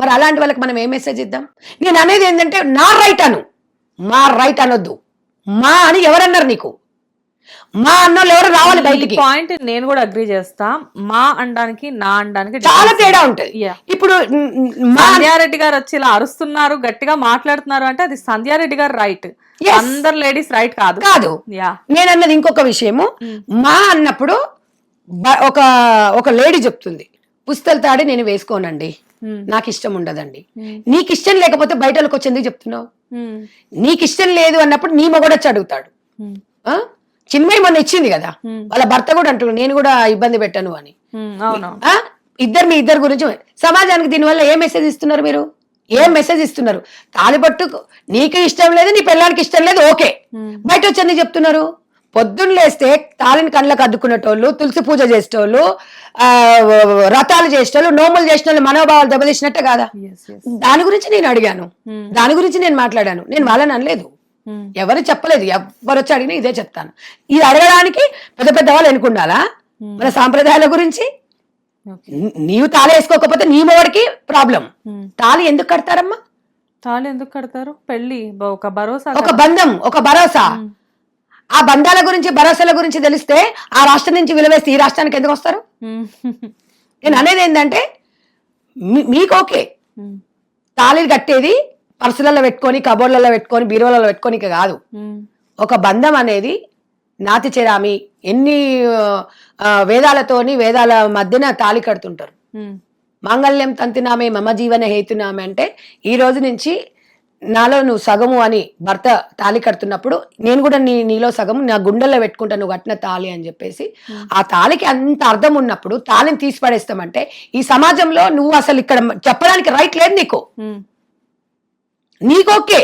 మరి అలాంటి వాళ్ళకి మనం ఏ మెసేజ్ ఇద్దాం? నేను అనేది ఏంటంటే నా రైట్ అను. మా రైట్ అనొద్దు. మా అని ఎవరన్నారు నీకు? మా అన్నోళ్ళు ఎవరు రావాలి బయటికి? పాయింట్ నేను కూడా అగ్రి చేస్తా. మా అనడానికి నా అనడానికి చాలా తేడా ఉంటది. ఇప్పుడు సంధ్యారెడ్డి గారు వచ్చి ఇలా అరుస్తున్నారు గట్టిగా మాట్లాడుతున్నారు అంటే అది సంధ్యారెడ్డి గారు రైట్. అందరు లేడీస్ రైట్ కాదు. కాదు. యా నేను అన్నది ఇంకొక విషయము. మా. అన్నప్పుడు ఒక ఒక లేడీ చెప్తుంది. పుస్తలు తాడి నేను వేసుకోనండి. నాకు ఇష్టం ఉండదండి. నీకు ఇష్టం లేకపోతే బయటకు వచ్చి ఎందుకు చెప్తున్నావు? నీకు ఇష్టం లేదు అన్నప్పుడు నీ మొగడు వచ్చి అడుగుతాడు ఆ? చిన్మయి మొన్న ఇచ్చింది కదా? వాళ్ళ భర్త కూడా అంటున్నాడు నేను కూడా ఇబ్బంది పెట్టను అని? ఇద్దరు మీ ఇద్దరు గురించి సమాజానికి దీనివల్ల ఏ మెసేజ్ ఇస్తున్నారు మీరు? ఏం మెసేజ్ ఇస్తున్నారు? తాలిపట్టు నీకు ఇష్టం లేదు నీ పిల్లానికి ఇష్టం లేదు ఓకే. బయట వచ్చి ఎందుకు చెప్తున్నారు? పొద్దున్న లేస్తే తాళిని కళ్ళకు అద్దుకునేటోళ్ళు తులసి పూజ చేసేటోళ్ళు ఆ, వ్రతాలు చేసేటోళ్ళు నోములు చేసేటోళ్ళు మనోభావాలు దెబ్బతీసినట్టే కాదా. దాని గురించి నేను అడిగాను. దాని గురించి నేను మాట్లాడాను. నేను వాళ్ళని అనలేదు. ఎవరు చెప్పలేదు. ఎవరు వచ్చి అడిగినా ఇదే చెప్తాను. ఇది అడగడానికి పెద్ద పెద్ద వాళ్ళు ఎన్నుకుండాలా మన సాంప్రదాయాల గురించి? నీవు తాళి వేసుకోకపోతే నీ మొగడికి ప్రాబ్లం. తాళి ఎందుకు కడతారమ్మా? తాళి ఎందుకు కడతారు? పెళ్ళి ఒక భరోసా ఒక బంధం ఒక భరోసా. ఆ బంధాల గురించి భరోసాల గురించి తెలిస్తే ఆ రాష్ట్రం నుంచి విలువేస్తే ఈ రాష్ట్రానికి ఎందుకు వస్తారు. నేను అనేది ఏంటంటే మీకు ఓకే. తాళిలు కట్టేది పర్సులలో పెట్టుకొని కబోర్డ్లలో పెట్టుకొని బీరువాలలో పెట్టుకొని కాదు. ఒక బంధం అనేది నాతి చెరామి ఎన్ని వేదాలతోని వేదాల మధ్యన తాళి కడుతుంటారు. మాంగళ్యం తంతినామే మమ జీవన హేతునామే అంటే ఈ రోజు నుంచి నాలో నువ్వు సగము అని భర్త తాళి కడుతున్నప్పుడు నేను కూడా నీ నీలో సగము నా గుండెల్లో పెట్టుకుంటా నువ్వు కట్టిన తాళి అని చెప్పేసి ఆ తాళికి అంత అర్థం ఉన్నప్పుడు తాళిని తీసి పడేస్తామంటే ఈ సమాజంలో నువ్వు అసలు ఇక్కడ చెప్పడానికి రైట్ లేదు నీకు. ఉమ్. నీకు ఓకే.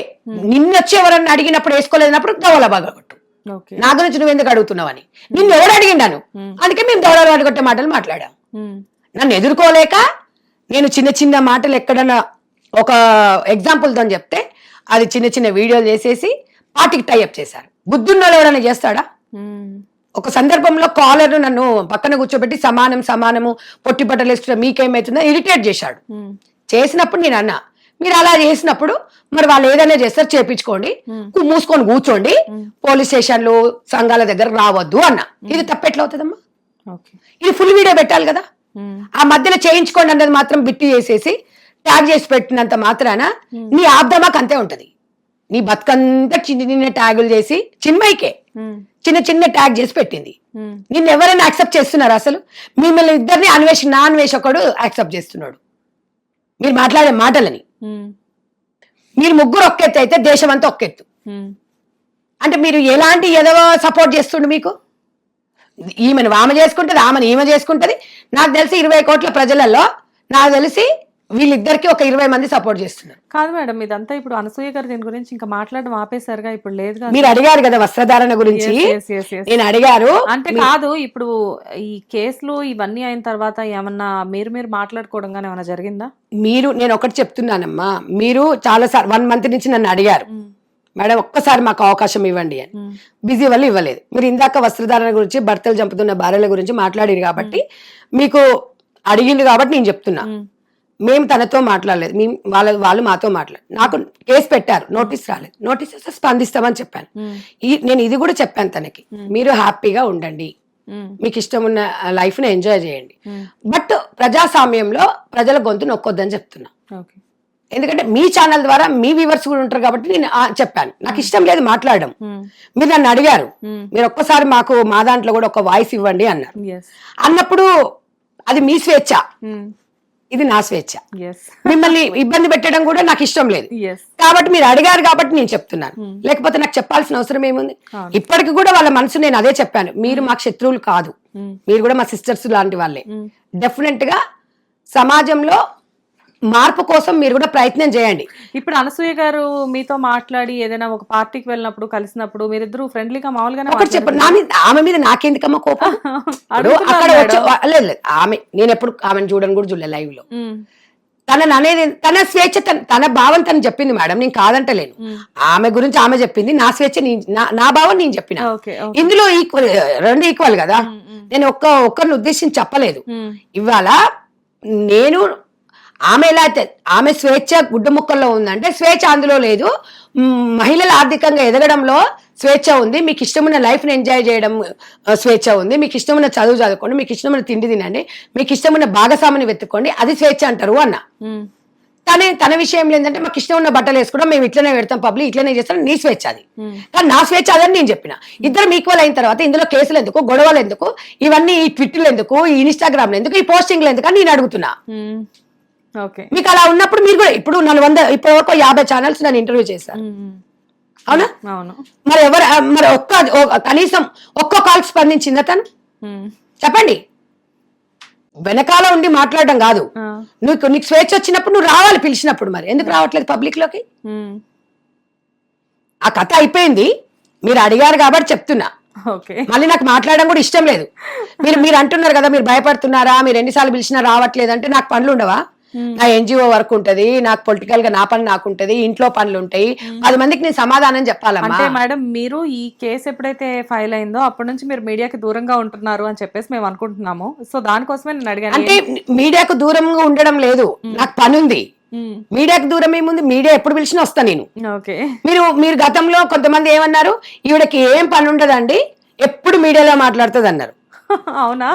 నిన్నొచ్చి ఎవరన్నా అడిగినప్పుడు వేసుకోలేనప్పుడు దవల బాగొట్టు ఓకే. నా గురించి నువ్వు ఎందుకు అడుగుతున్నావని నిన్ను ఎవరు అడిగిండాను? అందుకే మేము దవడలు అడగొట్టే మాటలు మాట్లాడాం. నన్ను ఎదుర్కోలేక నేను చిన్న చిన్న మాటలు ఎక్కడన్నా ఒక ఎగ్జాంపుల్తో చెప్తే అది చిన్న చిన్న వీడియోలు చేసేసి పార్టీకి టైఅప్ చేశారు. బుద్ధున్నోళ్ళు ఎవరైనా చేస్తాడా. ఒక సందర్భంలో కాలర్ నన్ను పక్కన కూర్చోబెట్టి సమానం సమానము పొట్టి బట్టలు వేసుకుంటే మీకేమైతుందో ఇరిటేట్ చేశాడు. చేసినప్పుడు నేను అన్నా మీరు అలా చేసినప్పుడు మరి వాళ్ళు ఏదైనా చేస్తారు చేపించుకోండి మూసుకొని కూర్చోండి పోలీస్ స్టేషన్లు సంఘాల దగ్గర రావద్దు అన్న. ఇది తప్పెట్లా అవుతుందమ్మా? ఇది ఫుల్ వీడియో పెట్టాలి కదా. ఆ మధ్యలో చేయించుకోండి అన్నది మాత్రం బిట్టి చేసేసి ట్యాగ్ చేసి పెట్టినంత మాత్రాన నీ ఆబ్దమాకు అంతే ఉంటది. నీ బతుకంతా చిన్న చిన్న ట్యాగులు చేసి చిన్మైకే ఉమ్. చిన్న చిన్న ట్యాగ్ చేసి పెట్టింది. ఉమ్. నిన్ను ఎవరైనా యాక్సెప్ట్ చేస్తున్నారు అసలు? మిమ్మల్ని ఇద్దరిని అన్వేష నా అన్వేషకుడు యాక్సెప్ట్ చేస్తున్నాడు. మీరు మాట్లాడే మాటలని. మీరు ముగ్గురు ఒక్కెత్తు అయితే దేశం అంతా ఒక్కెత్తు. అంటే మీరు ఎలాంటి ఎదవ సపోర్ట్ చేస్తుండు మీకు? ఈమెను ఆమె చేసుకుంటది ఆమెను ఈమె చేసుకుంటది. నాకు తెలిసి ఇరవై కోట్ల ప్రజలలో నాకు తెలిసి వీళ్ళిద్దరికి ఒక ఇరవై మంది సపోర్ట్ చేస్తున్నారు. కాదు మేడం ఇదంతా ఇప్పుడు అనసూయ గారు దీని గురించి ఇంకా మాట్లాడడం ఆపేశారుగా ఇప్పుడు లేదుగా మీరు అడిగారు కదా వస్త్రధారణ గురించి. నేను అడిగారు. అంటే కాదు ఇప్పుడు ఈ కేసులు ఇవన్నీ అయిన తర్వాత ఏమన్నా మీరు మీరు మాట్లాడుకోవడం కానీ ఏమైనా జరిగిందా? మీరు నేను ఒకటి చెప్తున్నానమ్మా. మీరు చాలా సార్ వన్ మంత్ నుంచి నన్ను అడిగారు. మేడం ఒక్కసారి మాకు అవకాశం ఇవ్వండి అని. బిజీ వల్ల ఇవ్వలేదు. మీరు ఇందాక వస్త్రధారణ గురించి భర్తలు చంపుతున్న భార్యల గురించి మాట్లాడారు కాబట్టి మీకు అడిగింది కాబట్టి నేను చెప్తున్నా. మేము తనతో మాట్లాడలేదు. మేము వాళ్ళ వాళ్ళు మాతో మాట్లాడు నాకు కేసు పెట్టారు. నోటీస్ రాలేదు. నోటీస్ వస్తే స్పందిస్తామని చెప్పాను. ఈ నేను ఇది కూడా చెప్పాను తనకి. మీరు హ్యాపీగా ఉండండి. మీకు ఇష్టం ఉన్న లైఫ్ని ఎంజాయ్ చేయండి. బట్ ప్రజాస్వామ్యంలో ప్రజల గొంతు నొక్కొద్దని చెప్తున్నా. ఎందుకంటే మీ ఛానల్ ద్వారా మీ వ్యూవర్స్ కూడా ఉంటారు కాబట్టి నేను చెప్పాను. నాకు ఇష్టం లేదు మాట్లాడడం. మీరు నన్ను అడిగారు. మీరు ఒక్కసారి మాకు మా దాంట్లో కూడా ఒక వాయిస్ ఇవ్వండి అన్నారు. అన్నప్పుడు అది మీ స్వేచ్ఛ. ఇది నా స్వేచ్ఛ. మిమ్మల్ని ఇబ్బంది పెట్టడం కూడా నాకు ఇష్టం లేదు. కాబట్టి మీరు అడిగారు కాబట్టి నేను చెప్తున్నాను. లేకపోతే నాకు చెప్పాల్సిన అవసరం ఏముంది. ఇప్పటికి కూడా వాళ్ళ మనసు నేను అదే చెప్పాను. మీరు మాకు శత్రువులు కాదు. ఉమ్. మీరు కూడా మా సిస్టర్స్ లాంటి వాళ్ళే. డెఫినెట్గా సమాజంలో మార్పు కోసం మీరు కూడా ప్రయత్నం చేయండి. ఇప్పుడు అనసూయ గారు మీతో మాట్లాడి ఏదైనా ఒక పార్టీకి వెళ్ళినప్పుడు కలిసినప్పుడు మీరిద్దరు ఫ్రెండ్లీగా మామూలుగానే ఒకటి చెప్పండి నా మీద ఆమె మీద నాకెందుకమ్మా కోపం? అక్కడ వచ్చి లేదు లేదు ఆమె నేను ఎప్పుడు ఆమెను చూడని కూడా చూడలే లైవ్లో. తనని అనేది తన స్వేచ్ఛ తన తన భావం తను చెప్పింది మేడం నేను కాదంటలేను. ఆమె గురించి ఆమె చెప్పింది నా స్వేచ్ఛ నీ- భావం నేను చెప్పిన. ఇందులో ఈక్వల్ రెండు ఈక్వల్ కదా. నేను ఒక్క ఒక్కరిని ఉద్దేశించి చెప్పలేదు. ఇవాళ నేను ఆమె ఎలా అయితే ఆమె స్వేచ్ఛ గుడ్డ ముక్కల్లో ఉందంటే స్వేచ్ఛ అందులో లేదు. మహిళలు ఆర్థికంగా ఎదగడంలో స్వేచ్ఛ ఉంది. మీకు ఇష్టమైన లైఫ్ని ఎంజాయ్ చేయడం స్వేచ్ఛ ఉంది. మీకు ఇష్టమైన చదువు చదువుకోండి. మీకు ఇష్టమైన తిండి తినండి. మీకు ఇష్టమైన భాగస్వామిని వెతుక్కోండి. అది స్వేచ్ఛ అంటారు అన్న. తనే తన విషయంలో ఏంటంటే మాకు ఇష్టం ఉన్న బట్టలు వేసుకోవడం మేము ఇట్లనే పెడతాం పబ్లిక్ ఇట్లనే చేస్తాం నీ స్వేచ్ఛ అది. కానీ నా స్వేచ్ఛ అదని నేను చెప్పిన. ఇద్దరం ఈక్వల్ అయిన తర్వాత ఇందులో కేసులు ఎందుకు గొడవలు ఎందుకు ఇవన్నీ ఈ ట్విట్టర్లు ఎందుకు ఈ ఇన్స్టాగ్రామ్ ఎందుకు ఈ పోస్టింగ్లు ఎందుకు అని నేను అడుగుతున్నా. మీకు అలా ఉన్నప్పుడు మీరు కూడా ఇప్పుడు నన్ను వంద ఇప్పటి వరకు యాభై ఛానల్స్ నన్ను ఇంటర్వ్యూ చేశాను అవునా? అవును. మరి ఎవరు మరి ఒక్క కనీసం ఒక్క కాల్ స్పందించిందా తను? చెప్పండి. వెనకాల ఉండి మాట్లాడడం కాదు. నీకు నీకు స్వేచ్ఛ వచ్చినప్పుడు నువ్వు రావాలి పిలిచినప్పుడు మరి. ఎందుకు రావట్లేదు పబ్లిక్లోకి ఆ కథ అయిపోయింది. మీరు అడిగారు కాబట్టి చెప్తున్నా. ఓకే. మళ్ళీ నాకు మాట్లాడడం కూడా ఇష్టం లేదు. మీరు మీరు అంటున్నారు కదా మీరు భయపడుతున్నారా మీరు ఎన్నిసార్లు పిలిచినా రావట్లేదు అంటే నాకు పనులు ఉండవా? నా ఎన్జిఓ వర్క్ ఉంటది నాకు పొలిటికల్గా నా పని నాకు ఉంటది ఇంట్లో పనులు ఉంటాయి. పది మందికి నేను సమాధానం చెప్పాలమ్మా. అంటే మేడం మీరు ఈ కేసు ఎప్పుడైతే ఫైల్ అయిందో అప్పటి నుంచి మీరు మీడియాకి దూరంగా ఉంటున్నారు అని చెప్పేసి మేము అనుకుంటున్నాము. సో దానికోసమే నేను అడిగాను. అంటే మీడియాకు దూరంగా ఉండడం లేదు. నాకు పని ఉంది మీడియాకు దూరం ఏముంది? మీడియా ఎప్పుడు పిలిచినా వస్తా నేను. ఓకే. మీరు మీరు గతంలో కొంతమంది ఏమన్నారు? ఈవిడకి ఏం పని ఉండదండి ఎప్పుడు మీడియాలో మాట్లాడుతుంది అన్నారు అవునా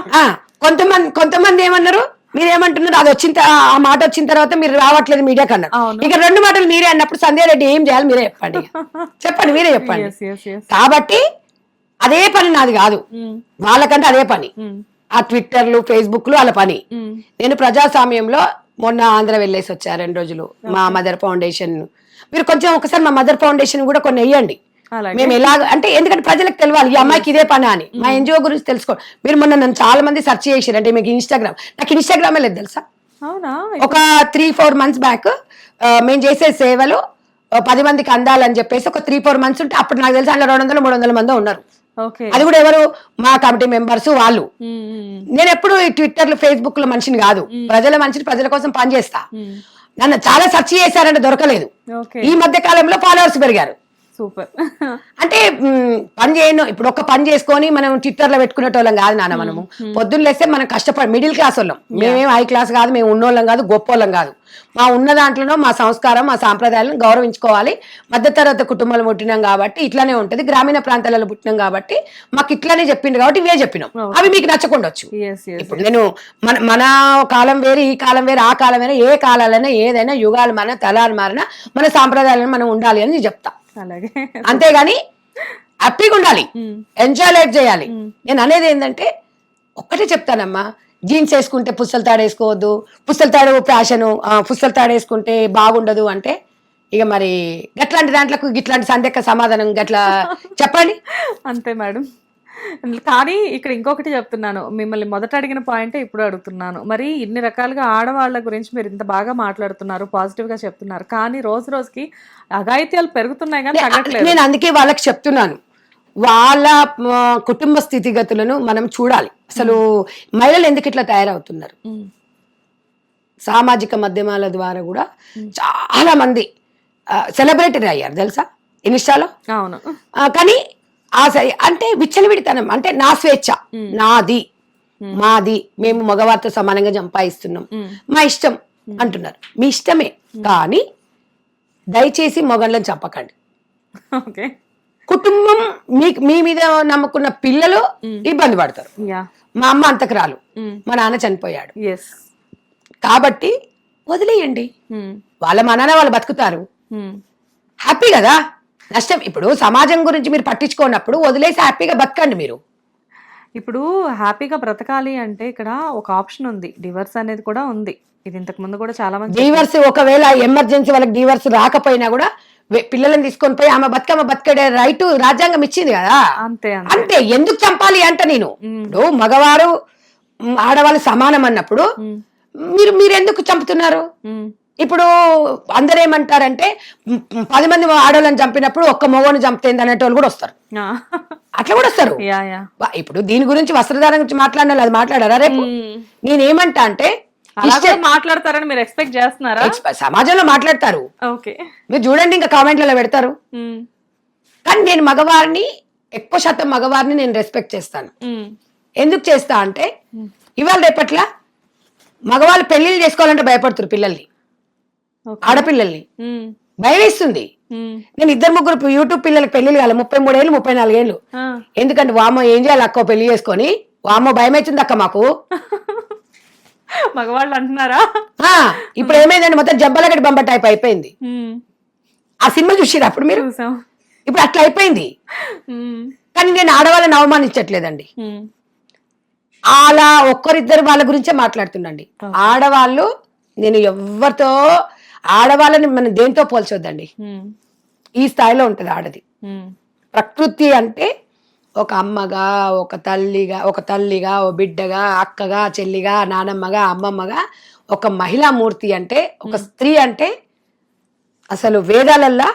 కొంతమంది కొంతమంది ఏమన్నారు? మీరు ఏమంటున్నారు అది వచ్చిన ఆ మాట వచ్చిన తర్వాత మీరు రావట్లేదు మీడియాకి అన్నారు. ఇక రెండు మాటలు మీరే అన్నప్పుడు సంధ్య రెడ్డి ఏం చేయాలి మీరే చెప్పండి. చెప్పండి మీరే చెప్పండి. కాబట్టి అదే పని నాది కాదు. వాళ్ళకంటే అదే పని. ఆ ట్విట్టర్లు ఫేస్బుక్లు వాళ్ళ పని. నేను ప్రజాస్వామ్యంలో మొన్న ఆంధ్ర వెళ్ళేసి వచ్చా రెండు రోజులు మా మదర్ ఫౌండేషన్. మీరు కొంచెం ఒకసారి మా మదర్ ఫౌండేషన్ కూడా కొన్ని వెయ్యండి అలాగే మేము ఎలాగ అంటే ఎందుకంటే ప్రజలకు తెలియాలి ఈ అమ్మాయికి ఇదే పని అని. మా ఎన్జిఓ గురించి తెలుసుకో మీరు మొన్న నన్ను చాలా మంది సెర్చ్ చేసిరు అంటే మీకు ఇన్స్టాగ్రామ్. నాకు ఇన్స్టాగ్రామే లేదు తెలుసా? ఒక త్రీ ఫోర్ మంత్స్ బ్యాక్ మేము చేసే సేవలు పది మందికి అందాలని చెప్పేసి ఒక త్రీ ఫోర్ మంత్స్ ఉంటే అప్పుడు నాకు తెలిసి అందులో రెండు వందలు మూడు వందల మంది ఉన్నారు. అది కూడా ఎవరు? మా కమిటీ మెంబర్స్ వాళ్ళు. నేను ఎప్పుడు ఈ ట్విట్టర్లు ఫేస్బుక్లో మనిషిని కాదు. ప్రజల మనిషిని ప్రజల కోసం పనిచేస్తా. నన్ను చాలా సెర్చ్ చేశారంటే దొరకలేదు. ఈ మధ్య కాలంలో ఫాలోవర్స్ పెరిగారు. సూపర్. అంటే పని చేయను. ఇప్పుడు ఒక పని చేసుకొని మనం ట్విట్టర్లో పెట్టుకునేటోళ్ళం కాదు నాన్న మనము. పొద్దున్న లేస్తే మనం కష్టపడి మిడిల్ క్లాస్ వాళ్ళం. మేమేం హై క్లాస్ కాదు మేము ఉన్నోళ్ళం కాదు గొప్పోళ్ళం కాదు. మా ఉన్న దాంట్లోనో మా సంస్కారం మా సాంప్రదాయాలను గౌరవించుకోవాలి. మధ్యతరగతి కుటుంబాలు పుట్టినాం కాబట్టి ఇట్లానే ఉంటది. గ్రామీణ ప్రాంతాలలో పుట్టినాం కాబట్టి మాకు ఇట్లానే చెప్పిండు కాబట్టి ఇవే చెప్పినాం. అవి మీకు నచ్చకుండొచ్చు. ఇప్పుడు నేను మన మన కాలం వేరు ఈ కాలం వేరు ఆ కాలం వేరే ఏ కాలాలైనా ఏదైనా యుగాలు మన తలాలు మారినా మన సాంప్రదాయాలను మనం ఉండాలి అని చెప్తా. అలాగే. అంతేగాని హ్యాపీగా ఉండాలి. ఎంజాయ్ లైఫ్ చేయాలి. నేను అనేది ఏంటంటే ఒక్కటే చెప్తానమ్మా. జీన్స్ వేసుకుంటే పుస్తలు తాడు వేసుకోవద్దు పుస్తలు తాడు ఫ్యాషను పుస్తలు తాడు వేసుకుంటే బాగుండదు అంటే ఇక మరి గట్లాంటి దాంట్లకు ఇట్లాంటి సందేహ సమాధానం గట్లా చెప్పండి అంతే మేడం. కానీ ఇక్కడ ఇంకొకటి చెప్తున్నాను. మిమ్మల్ని మొదట అడిగిన పాయింటే ఇప్పుడు అడుగుతున్నాను. మరి ఇన్ని రకాలుగా ఆడవాళ్ళ గురించి మీరు ఇంత బాగా మాట్లాడుతున్నారు పాజిటివ్గా చెప్తున్నారు. కానీ రోజు రోజుకి అఘాయిత్యాలు పెరుగుతున్నాయి కానీ తగ్గట్లేదు. నేను అందుకే వాళ్ళకి చెప్తున్నాను. వాళ్ళ కుటుంబ స్థితిగతులను మనం చూడాలి. అసలు మహిళలు ఎందుకు ఇట్లా తయారవుతున్నారు? సామాజిక మాధ్యమాల ద్వారా కూడా చాలా మంది సెలబ్రిటీ అయ్యారు. తెలుసా? ఇన్స్టాలో? అవును. కానీ ఆ అంటే విచ్చలవిడితనం అంటే నా స్వేచ్ఛ నాది మాది మేము మగవారితో సమానంగా సంపాదిస్తున్నాం మా ఇష్టం అంటున్నారు. మీ ఇష్టమే. కానీ దయచేసి మొగళ్ళని చంపకండి. ఓకే. కుటుంబం మీ మీ మీద నమ్ముకున్న పిల్లలు ఇబ్బంది పడతారు. యా. మా అమ్మ అంతకురాలు మా నాన్న చనిపోయాడు. ఎస్ కాబట్టి వదిలేయండి. వాళ్ళ మా నాన్న వాళ్ళు బతుకుతారు. హ్యాపీ కదా? నష్టం. ఇప్పుడు సమాజం గురించి మీరు పట్టించుకోనప్పుడు వదిలేసి హ్యాపీగా బతకండి మీరు. ఇప్పుడు హ్యాపీగా బ్రతకాలి అంటే ఇక్కడ ఒక ఆప్షన్ ఉంది. డివర్స్ అనేది కూడా ఉంది. ఇది ఇంతకు ముందు కూడా చాలా మంది డీవర్స్ ఒకవేళ ఎమర్జెన్సీ వాళ్ళకి డీవర్స్ రాకపోయినా కూడా పిల్లల్ని తీసుకొని పోయి ఆమె బతుకమ్మ బతకడే రైట్ రాజ్యాంగం ఇచ్చింది కదా. అంతే అంతే. ఎందుకు చంపాలి అంట నేను. ఇప్పుడు మగవారు ఆడవాళ్ళు సమానం అన్నప్పుడు మీరు మీరు ఎందుకు చంపుతున్నారు? ఇప్పుడు అందరూ ఏమంటారంటే పది మంది ఆడవాళ్ళని చంపినప్పుడు ఒక్క మగవాడిని చంపుతుంది అనేటోళ్ళు కూడా వస్తారు. అట్లా కూడా వస్తారు. ఇప్పుడు దీని గురించి వస్త్రధారణ గురించి మాట్లాడిన వాళ్ళు అది మాట్లాడారా రేపు. నేనేమంటా అంటే అలా కూడా మాట్లాడతారని మీరు ఎక్స్పెక్ట్ చేస్తున్నారా? సమాజంలో మాట్లాడతారు. ఓకే. మీరు చూడండి ఇంకా కామెంట్లలో పెడతారు. కానీ నేను మగవారిని ఎక్కువ శాతం మగవారిని నేను రెస్పెక్ట్ చేస్తాను. ఎందుకు చేస్తా అంటే ఇవాళ రేపట్ల మగవాళ్ళు పెళ్ళిళ్ళు చేసుకోవాలంటే భయపడుతున్నారు పిల్లల్ని. ఆడపిల్లల్ని. ఉమ్, భయం వేస్తుంది ఉమ్, నేను ఇద్దరు ముగ్గురు యూట్యూబ్ పిల్లలకి పెళ్ళిళ్ళు కాలే ముప్పై మూడేళ్ళు ముప్పై నాలుగేళ్ళు. ఎందుకంటే వామో ఏం చేయాలి అక్క పెళ్ళి చేసుకొని? వామో భయం అవుతుంది అక్క మాకు. మగవాళ్ళు అంటున్నారా? ఇప్పుడు ఏమైందండి మొత్తం జబ్బలగడి బంబ టైప్ అయిపోయింది. ఆ సినిమా చూసిరా అప్పుడు మీరు? చూసాం. ఇప్పుడు అట్లా అయిపోయింది. కానీ నేను ఆడవాళ్ళని అవమానించట్లేదండి. అలా ఒక్కరిద్దరు వాళ్ళ గురించే మాట్లాడుతుండండి. ఆడవాళ్ళు నేను ఎవరితో ఆడవాళ్ళని మనం దేంతో పోల్చొద్దండి. ఈ స్థాయిలో ఉంటుంది ఆడది. ప్రకృతి అంటే ఒక అమ్మగా ఒక తల్లిగా ఒక తల్లిగా ఓ బిడ్డగా అక్కగా చెల్లిగా నానమ్మగా అమ్మమ్మగా ఒక మహిళా మూర్తి అంటే ఒక స్త్రీ అంటే అసలు వేదాలల్లా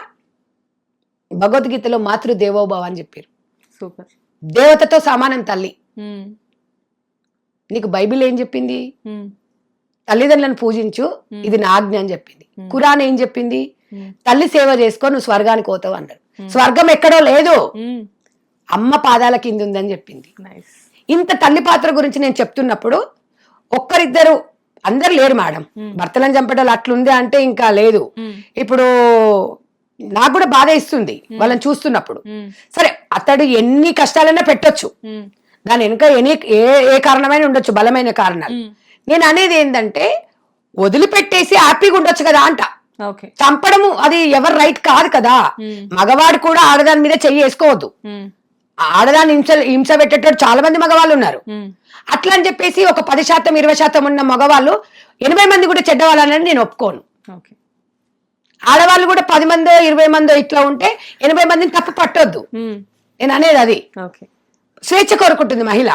భగవద్గీతలో మాతృదేవోభవ అని చెప్పారు. సూపర్. దేవతతో సమానం తల్లి. నీకు బైబిల్ ఏం చెప్పింది? తల్లిదండ్రులను పూజించు ఇది నా ఆజ్ఞ అని చెప్పింది. ఖురాన్ ఏం చెప్పింది? తల్లి సేవ చేసుకో నువ్వు స్వర్గానికి పోతావు అన్నారు స్వర్గం ఎక్కడో లేదు. అమ్మ పాదాల కింద ఉందని చెప్పింది. ఇంత తల్లి పాత్ర గురించి నేను చెప్తున్నప్పుడు ఒక్కరిద్దరు అందరు లేరు మేడం. భర్తలను చంపడాలు అట్లుంది అంటే ఇంకా లేదు. ఉమ్, ఇప్పుడు నాకు కూడా బాధ ఇస్తుంది వాళ్ళని చూస్తున్నప్పుడు. సరే అతడు ఎన్ని కష్టాలైనా పెట్టొచ్చు. దాని వెనుక ఎన్ని ఏ ఏ కారణమైన ఉండొచ్చు బలమైన కారణాలు. నేను అనేది ఏంటంటే వదిలిపెట్టేసి హ్యాపీగా ఉండొచ్చు కదా అంట. చంపడము అది ఎవరి రైట్ కాదు కదా. మగవాడు కూడా ఆడదాని మీద చెయ్యి వేసుకోవద్దు. ఆడదాన్ని హింస హింస పెట్టేటట్టు చాలా మంది మగవాళ్ళు ఉన్నారు. అట్లా అని చెప్పేసి ఒక పది శాతం ఇరవై శాతం ఉన్న మగవాళ్ళు ఎనభై మంది కూడా చెడ్డవాళ్ళని నేను ఒప్పుకోను. ఓకే. ఆడవాళ్ళు కూడా పది మందో ఇరవై మందో ఇట్లా ఉంటే ఎనభై మందిని తప్పు పట్టొద్దు. నేను అనేది అది. ఓకే. స్వేచ్ఛ కోరుకుంటుంది మహిళ.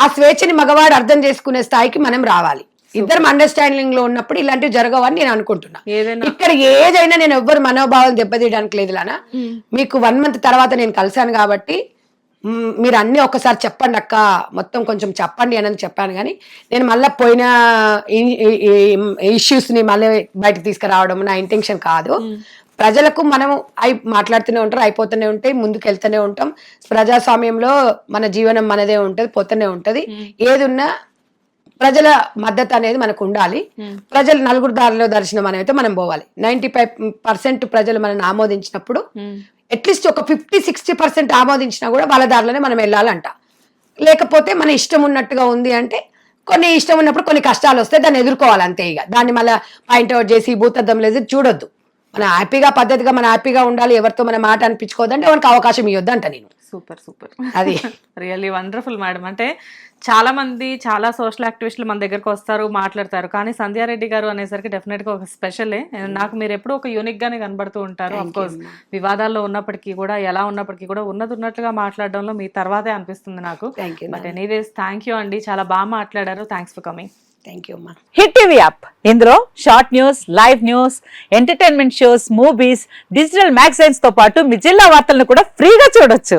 ఆ స్వేచ్ఛని మగవాడు అర్థం చేసుకునే స్థాయికి మనం రావాలి. ఇద్దరం అండర్స్టాండింగ్లో ఉన్నప్పుడు ఇలాంటివి జరగవని నేను అనుకుంటున్నా. ఇక్కడ ఏదైనా నేను ఎవ్వరు మనోభావం దెబ్బతీయడానికి లేదు లానా. మీకు వన్ మంత్ తర్వాత నేను కలిశాను కాబట్టి మీరు అన్ని ఒకసారి చెప్పండి అక్క. మొత్తం కొంచెం చెప్పండి అని చెప్పాను కానీ నేను మళ్ళీ పోయిన ఇష్యూస్ని మళ్ళీ బయటకు తీసుకురావడం నా ఇంటెన్షన్ కాదు. ప్రజలకు మనం అయి మాట్లాడుతూనే ఉంటారు అయిపోతూనే ఉంటాయి ముందుకు వెళ్తూనే ఉంటాం. ప్రజాస్వామ్యంలో మన జీవనం మనదే ఉంటది పోతూనే ఉంటది. ఏదున్నా ప్రజల మద్దతు అనేది మనకు ఉండాలి. ప్రజలు నలుగురు దారిలో దర్శనం అనేది మనం పోవాలి. నైన్టీ ఫైవ్ పర్సెంట్ ప్రజలు మనల్ని ఆమోదించినప్పుడు అట్లీస్ట్ ఒక ఫిఫ్టీ సిక్స్టీ పర్సెంట్ ఆమోదించినా కూడా వాళ్ళ దారిలోనే మనం వెళ్ళాలంట. లేకపోతే మన ఇష్టం ఉన్నట్టుగా ఉంది అంటే కొన్ని ఇష్టం ఉన్నప్పుడు కొన్ని కష్టాలు వస్తే దాన్ని ఎదుర్కోవాలి అంతే ఇక. దాన్ని మళ్ళీ పాయింట్అవుట్ చేసి భూతద్దం లేదు చూడొద్దు. మన హ్యాపీగా పద్ధతిగా మన హ్యాపీగా ఉండాలి ఎవరితో మన మాట అనిపించుకోవద్దంటే వానికి అవకాశం ఇవ్వద్దు అంట నేను. Super super. అది. రియల్లీ వండర్ఫుల్ మేడం అంటే చాలా మంది చాలా సోషల్ యాక్టివిస్టులు మన దగ్గరకు వస్తారు మాట్లాడతారు. కానీ సంధ్యారెడ్డి గారు అనేసరికి డెఫినెట్గా ఒక స్పెషలే నాకు మీరు ఎప్పుడూ ఒక యూనిక్ గానే కనబడుతూ ఉంటారు అఫ్ కోర్స్ వివాదాల్లో ఉన్నప్పటికీ కూడా ఎలా ఉన్నప్పటికీ కూడా ఉన్నది ఉన్నట్లుగా మాట్లాడడంలో మీ తర్వాతే అనిపిస్తుంది నాకు. Thank you but anyways thank you అండి. చాలా బాగా మాట్లాడారు. Thanks for coming thank you అమ్మా హిట్ టీవీ యాప్ ఇందులో short news live news entertainment shows movies digital మ్యాగజైన్స్తో పాటు మీ జిల్లా వార్తలను కూడా ఫ్రీగా చూడొచ్చు.